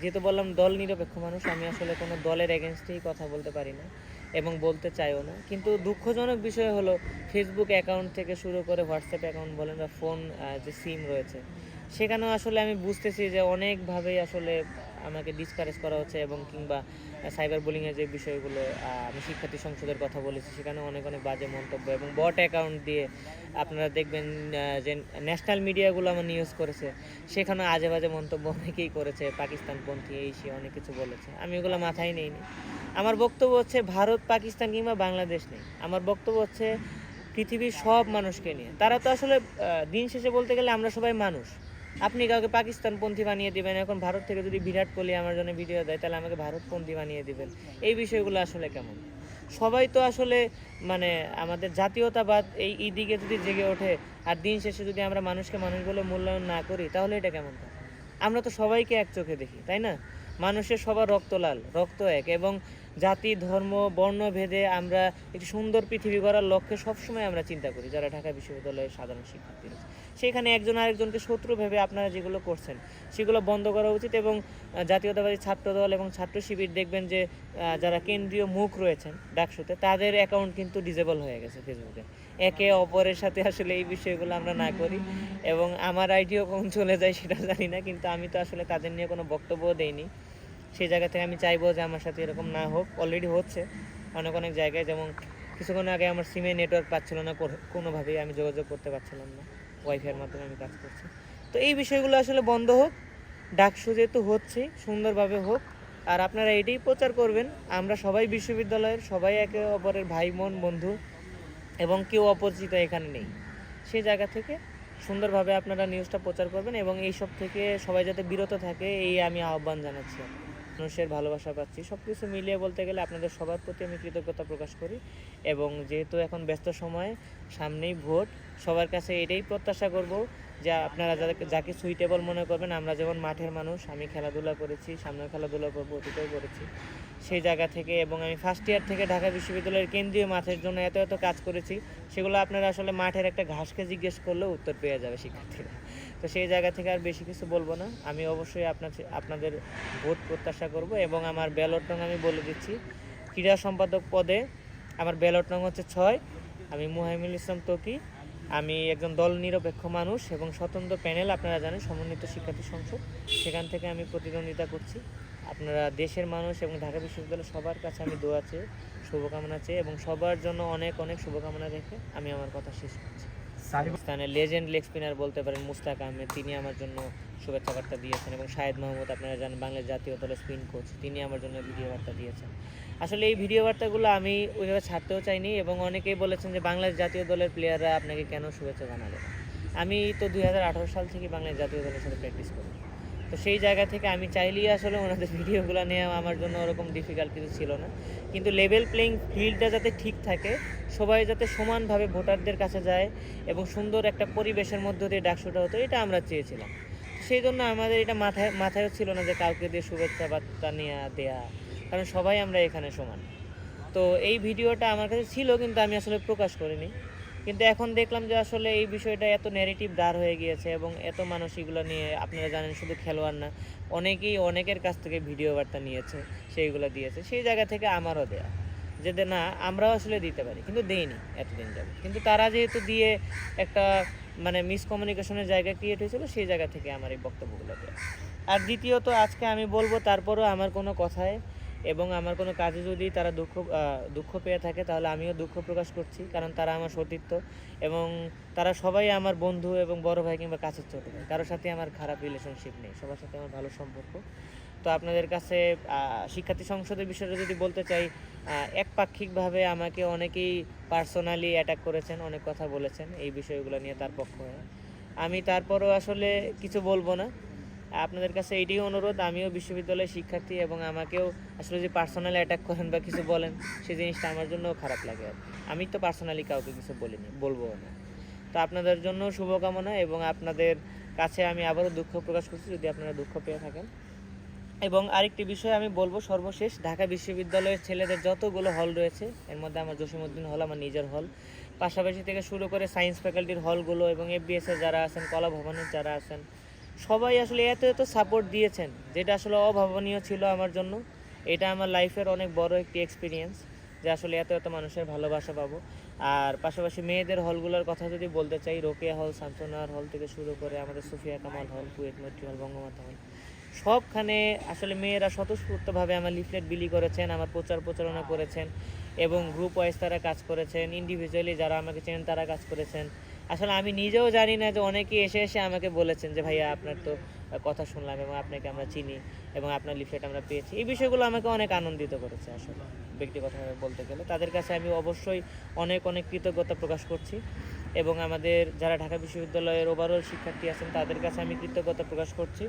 যেহেতু বললাম দল নিরপেক্ষ মানুষ, আমি আসলে কোনো দলের এগেনস্টেই কথা বলতে পারি না এবং বলতে চাইও না। কিন্তু দুঃখজনক বিষয় হলো ফেসবুক অ্যাকাউন্ট থেকে শুরু করে হোয়াটসঅ্যাপ অ্যাকাউন্ট বলেন বা ফোন যে সিম রয়েছে সেখানেও আসলে আমি বুঝতেছি যে অনেকভাবেই আসলে আমাকে ডিসকারেজ করা হচ্ছে এবং কিংবা সাইবার বুলিংয়ের যে বিষয়গুলো আমি শিক্ষার্থী সংসদের কথা বলেছি, সেখানে অনেক অনেক বাজে মন্তব্য এবং বট অ্যাকাউন্ট দিয়ে আপনারা দেখবেন যে ন্যাশনাল মিডিয়াগুলো আমার নিউজ করেছে, সেখানে আজে বাজে মন্তব্য অনেকেই করেছে, পাকিস্তানপন্থী, এই সে অনেক কিছু বলেছে। আমি ওগুলো মাথায় নেইনি। আমার বক্তব্য হচ্ছে ভারত, পাকিস্তান কিংবা বাংলাদেশ নেই। আমার বক্তব্য হচ্ছে পৃথিবীর সব মানুষকে নিয়ে। তারা তো আসলে দিন শেষে বলতে গেলে আমরা সবাই মানুষ। আপনি কাউকে পাকিস্তানপন্থী বানিয়ে দিবেন, এখন ভারত থেকে যদি বিরাট কোহলি আমার জন্য ভিডিও দেয়, তাহলে আমাকে ভারতপন্থী বানিয়ে দিবেন। এই বিষয়গুলো আসলে কেমন? সবাই তো আসলে মানে আমাদের জাতীয়তাবাদ, এই ইদিকে যদি জেগে ওঠে, আর দিন শেষে যদি আমরা মানুষকে মানুষ বলে মূল্যায়ন না করি, তাহলে এটা কেমন? আমরা তো সবাইকে এক চোখে দেখি, তাই না? মানুষের সবার রক্ত লাল, রক্ত এক, এবং জাতি, ধর্ম, বর্ণ ভেদে আমরা একটি সুন্দর পৃথিবী গড়ার লক্ষ্যে সবসময় আমরা চিন্তা করি, যারা ঢাকা বিশ্ববিদ্যালয়ের সাধারণ শিক্ষার্থী রয়েছে। সেখানে একজন আরেকজনকে শত্রু ভেবে আপনারা যেগুলো করছেন, সেগুলো বন্ধ করা উচিত এবং জাতীয়তাবাদী ছাত্র দল এবং ছাত্র শিবির দেখবেন যে যারা কেন্দ্রীয় মুখ রয়েছেন ডাকসুতে, তাদের অ্যাকাউন্ট কিন্তু ডিজেবল হয়ে গেছে ফেসবুকে একে অপরের সাথে আসলে এই বিষয়গুলো আমরা না করি এবং আমার আইডিও কখন চলে যায় সেটা জানি না, কিন্তু আমি তো আসলে তাদের নিয়ে কোনো বক্তব্য দেইনি। সেই জায়গা থেকে আমি চাইব যে আমার সাথে এরকম না হোক অলরেডি হচ্ছে। অনেক অনেক জায়গায় যেমন কিছুক্ষণ আগে আমার সিমে নেটওয়ার্ক পাচ্ছিল না, কোনো- কোনোভাবেই আমি যোগাযোগ করতে পারছিলাম না। ওয়াইফাইয়ের মাধ্যমে আমি কাজ করছি। তো এই বিষয়গুলো আসলে বন্ধ হোক, ডাকসু যেহেতু হচ্ছে, সুন্দরভাবে হোক, আর আপনারা এটাই প্রচার করবেন। আমরা সবাই বিশ্ববিদ্যালয়ের, সবাই একে অপরের ভাই, বোন, বন্ধু এবং কেউ অপরিচিত এখানে নেই। সেই জায়গা থেকে সুন্দরভাবে আপনারা নিউজটা প্রচার করবেন এবং এইসব থেকে সবাই যাতে বিরত থাকে, এই আমি আহ্বান জানাচ্ছি মানুষের ভালোবাসা পাচ্ছি। সব কিছু মিলিয়ে বলতে গেলে আপনাদের সবার প্রতি আমি কৃতজ্ঞতা প্রকাশ করি এবং যেহেতু এখন ব্যস্ত সময়, সামনেই ভোট, সবার কাছে এটাই প্রত্যাশা করব যে আপনারা যাদেরকে যাকে সুইটেবল মনে করবেন, আমরা যেমন মাঠের মানুষ, আমি খেলাধুলা করেছি, সামনেও খেলাধুলা করব অতীতেও করেছি। সেই জায়গা থেকে এবং আমি ফার্স্ট ইয়ার থেকে ঢাকা বিশ্ববিদ্যালয়ের কেন্দ্রীয় মাঠের জন্য এত এত কাজ করেছি, সেগুলো আপনারা আসলে মাঠের একটা ঘাসকে জিজ্ঞেস করলেও উত্তর পেয়ে যাবে শিক্ষার্থীরা। তো সেই জায়গা থেকে আর বেশি কিছু বলব না। আমি অবশ্যই আপনার আপনাদের ভোট প্রত্যাশা করব এবং আমার ব্যালট রং আমি বলে দিচ্ছি। ক্রীড়া সম্পাদক পদে আমার ব্যালট রং হচ্ছে ছয়। আমি মুহাইমুল ইসলাম তকি। আমি একজন দল নিরপেক্ষ মানুষ এবং স্বতন্ত্র প্যানেল, আপনারা জানেন, সমন্বিত শিক্ষার্থী সংসদ। সেখান থেকে আমি প্রতিদ্বন্দ্বিতা করছি। আপনারা দেশের মানুষ এবং ঢাকা বিশ্ববিদ্যালয় সবার কাছে আমি দোয়া চেয়ে, শুভকামনা চেয়ে এবং সবার জন্য অনেক অনেক শুভকামনা রেখে আমি আমার কথা শেষ করছি। পাকিস্তানের লেজেন্ড লেগ স্পিনার বলতে পারেন মুস্তাক আহমেদ, তিনি আমার জন্য শুভেচ্ছা বার্তা দিয়েছেন এবং শাহেদ মাহমুদ, আপনারা জানেন বাংলাদেশ জাতীয় দলের স্পিন কোচ তিনি আমার জন্য ভিডিও বার্তা দিয়েছেন। আসলে এই ভিডিও বার্তাগুলো আমি ওইভাবে ছাড়তেও চাইনি এবং অনেকেই বলেছেন যে বাংলাদেশ জাতীয় দলের প্লেয়াররা আপনাকে কেন শুভেচ্ছা জানাবে আমি তো দুই হাজার আঠারো সাল থেকে বাংলাদেশ জাতীয় দলের সাথে প্র্যাকটিস করি। তো সেই জায়গা থেকে আমি চাইলেই আসলে ওনাদের ভিডিওগুলো নেওয়া আমার জন্য ওরকম ডিফিকাল্ট কিছু ছিল না। কিন্তু লেভেল প্লেইং ফিল্ডটা যাতে ঠিক থাকে, সবাই যাতে সমানভাবে ভোটারদের কাছে যায় এবং সুন্দর একটা পরিবেশের মধ্য দিয়ে ডাকসুটা হতো, এটা আমরা চেয়েছিলাম। সেই জন্য আমাদের এটা মাথায়, মাথায়ও ছিল না যে কাউকে দিয়ে শুভেচ্ছা বার্তা নেওয়া দেয়া, কারণ সবাই আমরা এখানে সমান। তো এই ভিডিওটা আমার কাছে ছিল, কিন্তু আমি আসলে প্রকাশ করিনি। কিন্তু এখন দেখলাম যে আসলে এই বিষয়টা এত নেগেটিভ দাঁড় হয়ে গিয়েছে এবং এত মানুষ এগুলো নিয়ে আপনারা জানেন শুধু খেলোয়াড় না, অনেকেই অনেকের কাছ থেকে ভিডিও বার্তা নিয়েছে, সেইগুলো দিয়েছে, সেই জায়গা থেকে আমারও দেয়া। যে না, আমরাও আসলে দিতে পারি, কিন্তু দেইনি এতদিন যাবে কিন্তু তারা যেহেতু দিয়ে একটা মানে মিসকমিউনিকেশনের জায়গা ক্রিয়েট হয়েছিল, সেই জায়গা থেকে আমার এই বক্তব্যগুলো দেওয়া আর দ্বিতীয়ত, আজকে আমি বলব, তারপরও আমার কোনো কথায় এবং আমার কোনো কাজে যদি তারা দুঃখ দুঃখ পেয়ে থাকে, তাহলে আমিও দুঃখ প্রকাশ করছি, কারণ তারা আমার সতীর্থ এবং তারা সবাই আমার বন্ধু এবং বড় ভাই কিংবা কাছের ছোট ভাই। কারোর সাথে আমার খারাপ রিলেশনশিপ নেই, সবার সাথে আমার ভালো সম্পর্ক। তো আপনাদের কাছে শিক্ষার্থী সংসদের বিষয়টা যদি বলতে চাই একপাক্ষিকভাবে আমাকে অনেকেই পার্সোনালি অ্যাটাক করেছেন, অনেক কথা বলেছেন এই বিষয়গুলো নিয়ে তার পক্ষ হয়ে। আমি তারপরও আসলে কিছু বলব না। আপনাদের কাছে এইটাই অনুরোধ, আমিও বিশ্ববিদ্যালয়ের শিক্ষার্থী এবং আমাকেও আসলে যে পার্সোনালি অ্যাটাক করেন বা কিছু বলেন সেই জিনিসটা আমার জন্য খারাপ লাগে আমি তো পার্সোনালি কাউকে কিছু বলিনি, বলব না। তো আপনাদের জন্য শুভকামনা এবং আপনাদের কাছে আমি আবারও দুঃখ প্রকাশ করছি যদি আপনারা দুঃখ পেয়ে থাকেন। এবং আরেকটি বিষয় আমি বলব সর্বশেষ, ঢাকা বিশ্ববিদ্যালয়ের ছেলেদের যতগুলো হল রয়েছে, এর মধ্যে আমার জসিমউদ্দিন হল আমার নিজের হল পাশাপাশি থেকে শুরু করে সায়েন্স ফ্যাকাল্টির হলগুলো এবং এফবিএস এর যারা আছেন কলা ভবনের যারা আছেন সবাই আসলে এত এত সাপোর্ট দিয়েছেন, যেটা আসলে অভাবনীয় ছিল আমার জন্য। এটা আমার লাইফের অনেক বড় একটি এক্সপিরিয়েন্স যে আসলে এত এত মানুষের ভালোবাসা পাবো। আর পাশাপাশি মেয়েদের হলগুলোর কথা যদি বলতে চাই, রোকেয়া হল শান্তনার হল থেকে শুরু করে আমাদের সুফিয়া কামাল হল কুয়েট মেট্রি হল বঙ্গমাতা হল সবখানে আসলে মেয়েরা স্বতঃস্ফূর্তভাবে আমার লিফলেট বিলি করেছেন, আমার প্রচার প্রচারণা করেছেন এবং গ্রুপ ওয়াইজ তারা কাজ করেছেন ইন্ডিভিজুয়ালি যারা আমাকে চেনেন তারা কাজ করেছেন। আসলে আমি নিজেও জানি না যে অনেকে এসে এসে আমাকে বলেছেন যে, ভাইয়া, আপনার তো কথা শুনলাম এবং আপনাকে আমরা চিনি এবং আপনার লিফলেট আমরা পেয়েছি। এই বিষয়গুলো আমাকে অনেক আনন্দিত করেছে আসলে, ব্যক্তিগতভাবে বলতে গেলে। তাদের কাছে আমি অবশ্যই অনেক অনেক কৃতজ্ঞতা প্রকাশ করছি এবং আমাদের যারা ঢাকা বিশ্ববিদ্যালয়ের ওভারঅল শিক্ষার্থী আছেন, তাদের কাছে আমি কৃতজ্ঞতা প্রকাশ করছি।